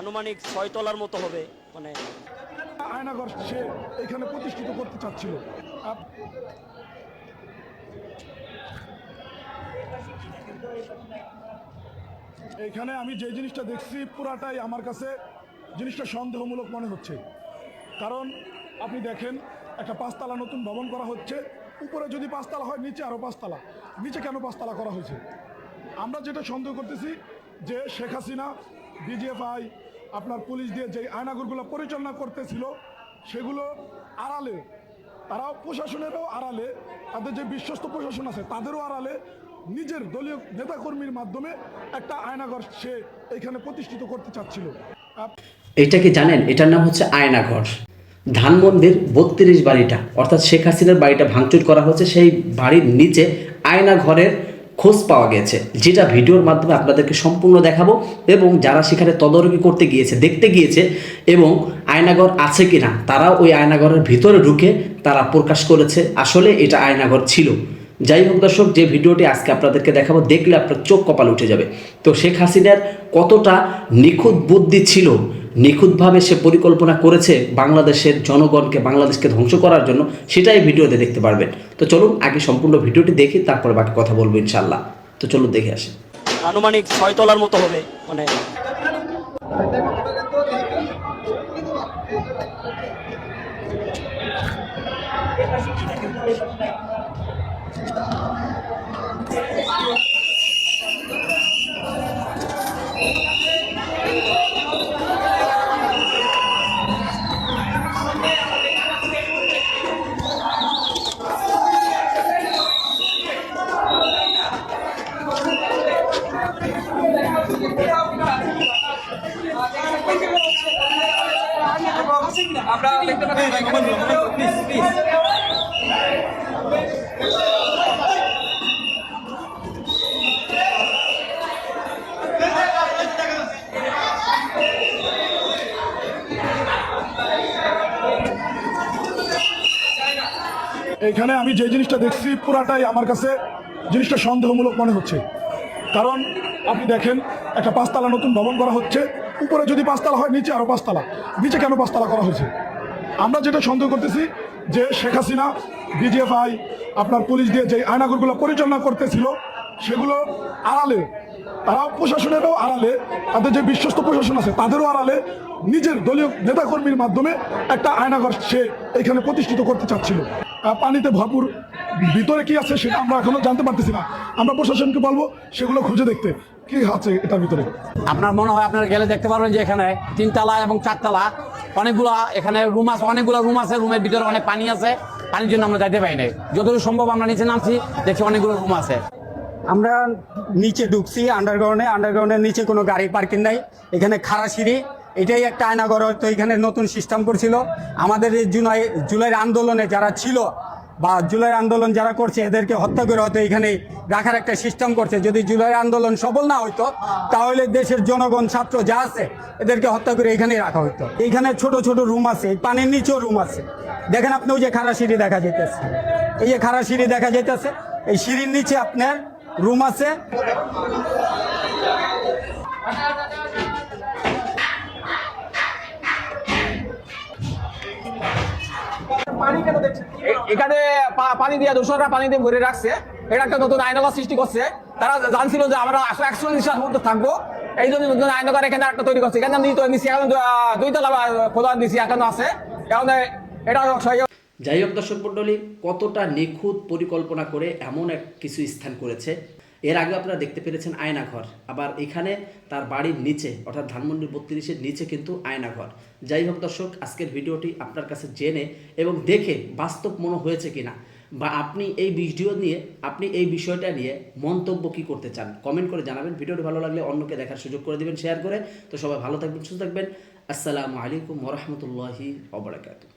আনুমানিক ছয় তলার মতো হবে মানে। আয়নাগর সে এখানে প্রতিষ্ঠিত করতে চাচ্ছিল। এখানে আমি যে জিনিসটা দেখছি, পুরাটাই আমার কাছে জিনিসটা সন্দেহমূলক মনে হচ্ছে। কারণ আপনি দেখেন, একটা পাঁচতলা নতুন ভবন করা হচ্ছে। উপরে যদি পাঁচতলা হয়, নিচে আরও পাঁচতলা। নিচে কেন পাঁচতলা করা হয়েছে? আমরা যেটা সন্দেহ করতেছি যে শেখ হাসিনা, বিজিএফআই আপনার পুলিশ দিয়ে যে আয়নাগুরগুলো পরিচালনা করতেছিল, সেগুলো আড়ালে, তারাও প্রশাসনেরও আড়ালে, তাদের যে বিশ্বস্ত প্রশাসন আছে তাদেরও আড়ালে নিজের দলীয় নেতাকর্মীর মাধ্যমে একটা আয়নাঘর সে এখানে প্রতিষ্ঠিত করতে চাচ্ছিল। এটা কি জানেন? এটার নাম হচ্ছে আয়নাঘর। ধানমন্দির বত্রিশ বাড়িটা, অর্থাৎ শেখ হাসিনার বাড়িটা ভাঙচুর করা হচ্ছে সেই বাড়ির নিচে আয়নাঘরের খোঁজ পাওয়া গেছে, যেটা ভিডিওর মাধ্যমে আপনাদেরকে সম্পূর্ণ দেখাবো এবং যারা সেখানে তদারকি করতে গিয়েছে, দেখতে গিয়েছে এবং আয়নাঘর আছে কি না তারা ওই আয়নাঘরের ভিতরে ঢুকে তারা প্রকাশ করেছে, আসলে এটা আয়নাঘর ছিল। যাই হোক দর্শক, যে ভিডিওটি আজকে আপনাদেরকে দেখাবো, দেখলে আপনার চোখ কপাল উঠে যাবে। তো শেখ হাসিনার কতটা নিখুঁত বুদ্ধি ছিল নিখুঁতভাবে সে পরিকল্পনা করেছে বাংলাদেশের জনগণকে, বাংলাদেশকে ধ্বংস করার জন্য, সেটাই ভিডিওতে দেখতে পারবেন। তো চলুন, আগে সম্পূর্ণ ভিডিওটি দেখি, তারপরে বাকি কথা বলব ইনশাল্লাহ তো চলুন, দেখে আসি। আনুমানিক ছয় তলার মতো হবে মানে। আমরা দেখতে পাচ্ছি এখানে আমি যে জিনিসটা দেখছি, পুরাটাই আমার কাছে জিনিসটা সন্দেহমূলক মনে হচ্ছে। কারণ আপনি দেখেন, একটা পাঁচতলা নতুন ভবন করা হচ্ছে। উপরে যদি পাঁচতলা হয়, নিচে আরও পাঁচতলা। নিচে কেন পাঁচতলা করা হয়েছে? আমরা যেটা সন্দেহ করতেছি যে শেখ হাসিনা, বিজিএফআই, আপনার পুলিশ দিয়ে যে আয়নাগুরগুলো পরিচালনা করতেছিল, সেগুলো আড়ালে তারাও প্রশাসনেরও আড়ালে, তাদের যে বিশ্বস্ত প্রশাসন আছে, তাদেরও আড়ালে নিজের দলীয় নেতাকর্মীর মাধ্যমে একটা আয়নাঘর সে এখানে প্রতিষ্ঠিত করতে চাচ্ছিল। পানিতে ভরপুর ভিতরে কি আছে সেটা আমরা এখনও জানতে পারতেছি না। আমরা প্রশাসনকে বলব সেগুলো খুঁজে দেখতে। কি আছে এটার ভিতরে? আপনার মনে হয় আপনারা গেলে দেখতে পারবেন যে এখানে তিনতলা এবং চারতলা অনেকগুলা এখানে রুম আছে, অনেকগুলো রুম আছে রুমের ভিতরে অনেক পানি আছে, পানির জন্য আমরা যাইতে পারি নাই। যতটুকু সম্ভব আমরা নিচে নামছি দেখছি অনেকগুলো রুম আছে। আমরা নিচে ঢুকছি আন্ডারগ্রাউন্ডে আন্ডারগ্রাউন্ডের নিচে কোনো গাড়ি পার্কিং নাই, এখানে খাড়া সিঁড়ি এটাই একটা আয়নাঘর হয়তো এখানে নতুন সিস্টেম করছিল। আমাদের এই জুলাই, জুলাইয়ের আন্দোলনে যারা ছিল বা জুলাই আন্দোলন যারা করছে, এদেরকে হত্যা করে হয়তো এখানে রাখার একটা সিস্টেম করছে। যদি জুলাই আন্দোলন সফল না হইতো, তাহলে দেশের জনগণ, ছাত্র যা আছে, এদেরকে হত্যা করে এখানেই রাখা হইতো। এখানে ছোট ছোট রুম আছে পানির নিচেও রুম আছে। দেখেন আপনি ওই যে খাড়া সিঁড়ি দেখা যেতেছে এই যে খাড়া সিঁড়ি দেখা যেতেছে এই সিঁড়ির নিচে আপনার রুম আছে। এ- এখানে পানি দিয়ে দূষণরা পানি দিয়ে ভরে রাখছে। এটা একটা নতুন আইনগর সৃষ্টি করছে। তারা জানছিল যে আমরা একশো নিঃশ্বাস মধ্যে থাকব। এই জন্য নতুন আইনগর এখানে একটা তৈরি করছে। এখানে নিতে নিচে এখন দুইতলা প্রধান দিছি এখন আছে। এখন এটা যাই হোক দর্শক মণ্ডলী, কতটা নিখুঁত পরিকল্পনা করে এমন এক কিছু স্থান করেছে। এর আগে আপনারা দেখতে পেরেছেন আয়নাঘর। আবার এখানে তার বাড়ির নিচে, অর্থাৎ ধানমন্ডির বত্রিশের নিচে কিন্তু আয়নাঘর। যাই হোক দর্শক, আজকের ভিডিওটি আপনার কাছে জেনে এবং দেখে বাস্তব মনে হয়েছে কিনা, বা আপনি এই ভিডিও নিয়ে, আপনি এই বিষয়টা নিয়ে মন্তব্য কি করতে চান কমেন্ট করে জানাবেন। ভিডিওটি ভালো লাগলে অন্যকে দেখার সুযোগ করে দিবেন শেয়ার করে। তো সবাই ভালো থাকবেন, সুস্থ থাকবেন। আসসালামু আলাইকুম ওরহমতুল্লাহি ওবরাকাতুহ